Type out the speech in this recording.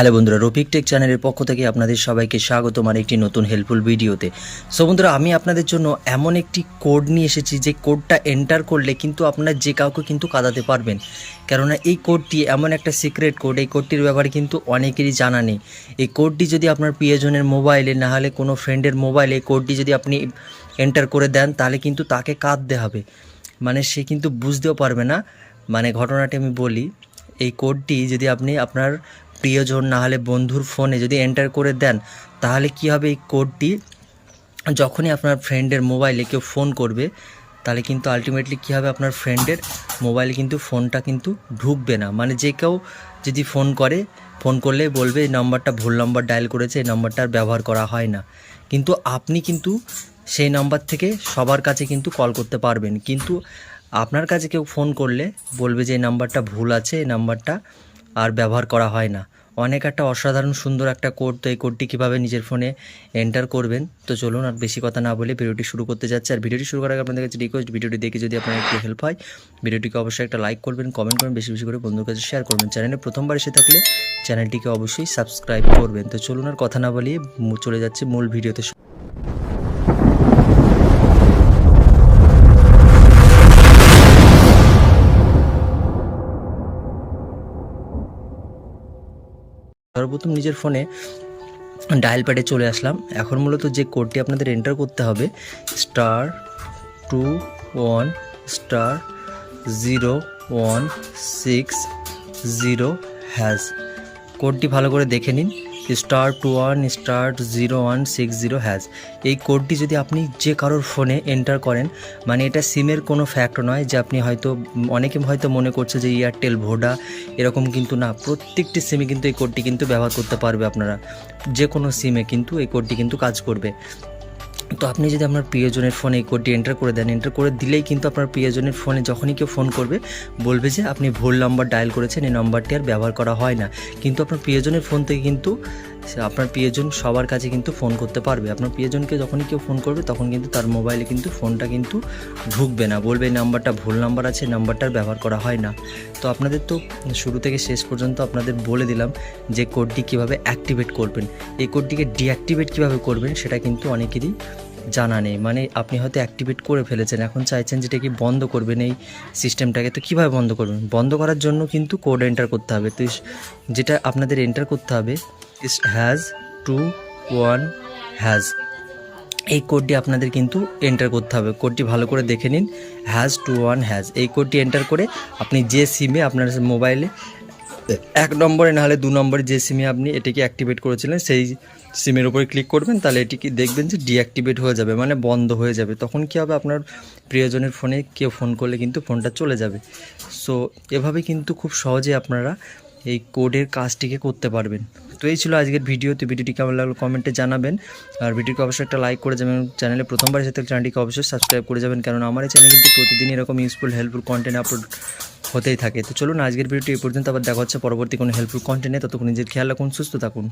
Hello বন্ধুরা, Rafiq take চ্যানেলের পক্ষ থেকে আপনাদের সবাইকে স্বাগত আমার একটি নতুন হেল্পফুল ভিডিওতে সো বন্ধুরা, আমি আপনাদের জন্য এমন একটি কোড নিয়ে এসেছি, যে কোডটা এন্টার করলে কিন্তু আপনার যে কাউকে কিন্তু কাঁদাতে পারবেন। কেননা এই কোডটি এমন একটা সিক্রেট কোড এই কোডটির ব্যাপারে কিন্তু অনেকেরই জানা নেই। এই কোডটি যদি আপনার প্রিয়জনের মোবাইলে না হলে কোনো ফ্রেন্ডের মোবাইলে এই কোডটি যদি আপনি এন্টার করে দেন, তাহলে কিন্তু তাকে কাঁদতে হবে। মানে সে কিন্তু বুঝতেও পারবে না। মানে ঘটনাটি আমি বলি, এই কোডটি যদি আপনি আপনার প্রিয়জন না হলে বন্ধুর ফোনে যদি এন্টার করে দেন, তাহলে কি হবে এই কোডটি যখনই আপনার ফ্রেন্ডের মোবাইলে কেউ ফোন করবে, তাহলে কিন্তু আলটিমেটলি কী হবে আপনার ফ্রেন্ডের মোবাইলে কিন্তু ফোনটা কিন্তু ঢুকবে না। মানে যে কেউ যদি ফোন করে ফোন করলে বলবে, এই নাম্বারটা ভুল নাম্বার ডায়াল করেছে, এই নাম্বারটা আর ব্যবহার করা হয় না। কিন্তু আপনি কিন্তু সেই নাম্বার থেকে সবার কাছে কিন্তু কল করতে পারবেন। কিন্তু আপনার কাছে কেউ ফোন করলে বলবে যে, এই নাম্বারটা ভুল আছে, এই নাম্বারটা আর ব্যবহার করা হয় না। অনেক একটা অসাধারণ সুন্দর একটা কোড, তো এই কোডটি কীভাবে নিজের ফোনে এন্টার করবেন? তো চলুন আর বেশি কথা না বলে ভিডিওটি শুরু করতে যাচ্ছে। আর ভিডিওটি শুরু করার আগে আপনাদের কাছে রিকোয়েস্ট ভিডিওটি দেখে যদি আপনার একটু হেল্প হয়, ভিডিওটিকে অবশ্যই একটা লাইক করবেন কমেন্ট করবেন, বেশি বেশি করে বন্ধুর কাছে শেয়ার করবেন। চ্যানেলে প্রথমবার এসে থাকলে চ্যানেলটিকে অবশ্যই সাবস্ক্রাইব করবেন। তো চলুন আর কথা না বলিয়ে চলে যাচ্ছে মূল ভিডিওতে। সর্বপ্রথম নিজের ফোনে ডায়াল প্যাডে চলে আসলাম। এখন মূলত যে কোডটি আপনাদের এন্টার করতে হবে star two one star zero one six zero hash কোডটি ভালো করে দেখে নিন। Star two one star zero one six zero hash এই কোডটি যদি আপনি যে কারোর ফোনে এন্টার করেন মানে এটা সিমের কোনো ফ্যাক্ট নয় যে আপনি হয়তো, অনেকে হয়তো মনে করছে যে এয়ারটেল ভোডা এরকম কিন্তু না। প্রত্যেকটি সিমে কিন্তু এই কোডটি কিন্তু ব্যবহার করতে পারবে আপনারা। যে কোনো সিমে কিন্তু এই কোডটি কিন্তু কাজ করবে। তো আপনি যদি আপনার প্রিয়জনের ফোনে এই কোডটি এন্টার করে দেন এন্টার করে দিলেই কিন্তু আপনার প্রিয়জনের ফোনে যখনই কেউ ফোন করবে, বলবে যে আপনি ভুল নাম্বার ডায়াল করেছেন, এই নাম্বারটি আর ব্যবহার করা হয় না। কিন্তু আপনার প্রিয়জনের ফোন থেকে কিন্তু আপনার প্রিয়জন সবার কাছে কিন্তু ফোন করতে পারবে। আপনার প্রিয়জনকে যখনই কেউ ফোন করবে, তখন কিন্তু তার মোবাইলে কিন্তু ফোনটা কিন্তু ঢুকবে না। বলবে এই নাম্বারটা ভুল নাম্বার আছে নাম্বারটার ব্যবহার করা হয় না। তো আপনাদের তো শুরু থেকে শেষ পর্যন্ত আপনাদের বলে দিলাম যে কোডটি কীভাবে অ্যাক্টিভেট করবেন। এই কোডটিকে ডিঅ্যাক্টিভেট কীভাবে করবেন, সেটা কিন্তু অনেকেরই জানা নেই। মানে আপনি হয়তো অ্যাক্টিভেট করে ফেলেছেন। এখন চাইছেন যেটা কি বন্ধ করবেন এই সিস্টেমটাকে তো কীভাবে বন্ধ করবেন? বন্ধ করার জন্য কিন্তু কোড এন্টার করতে হবে। তো যেটা আপনাদের এন্টার করতে হবে ইস হ্যাজ টু ওয়ান হ্যাজ এই কোডটি আপনাদের কিন্তু এন্টার করতে হবে। কোডটি ভালো করে দেখে নিন। হ্যাজ টু ওয়ান হ্যাজ এই কোডটি এন্টার করে আপনি যে সিমে আপনার মোবাইলে এক নম্বরে না হলে দু নম্বরে যে সিমে আপনি এটিকে অ্যাক্টিভেট করেছিলেন, সেই সিমের উপরে ক্লিক করবেন, তাহলে এটিকে দেখবেন যে ডিঅ্যাক্টিভেট হয়ে যাবে মানে বন্ধ হয়ে যাবে। তখন কি হবে? আপনার প্রিয়জনের ফোনে কেউ ফোন করলে কিন্তু ফোনটা চলে যাবে। সো এভাবে কিন্তু খুব সহজে আপনারা এই কোডের কাজটিকে করতে পারবেন। তো এই ছিল আজকের ভিডিও তো ভিডিওটি কেমন লাগল কমেন্টে জানাবেন। আর ভিডিওকে অবশ্যই একটা লাইক করে যাবেন চ্যানেলে প্রথমবার এসে থাকলে চ্যানেলটিকে অবশ্যই সাবস্ক্রাইব করে যাবেন। কারণ আমার এই চ্যানেলে কিন্তু প্রতিদিন এরকম ইউজফুল হেল্পফুল কন্টেন্ট আপলোড হতেই থাকে। তো চলুন আজকের ভিডিওটি এই পর্যন্ত, আবার দেখা হচ্ছে পরবর্তী কোনো হেল্পফুল কন্টেন্টে ততক্ষণ নিজের খেয়াল রাখুন, সুস্থ থাকুন।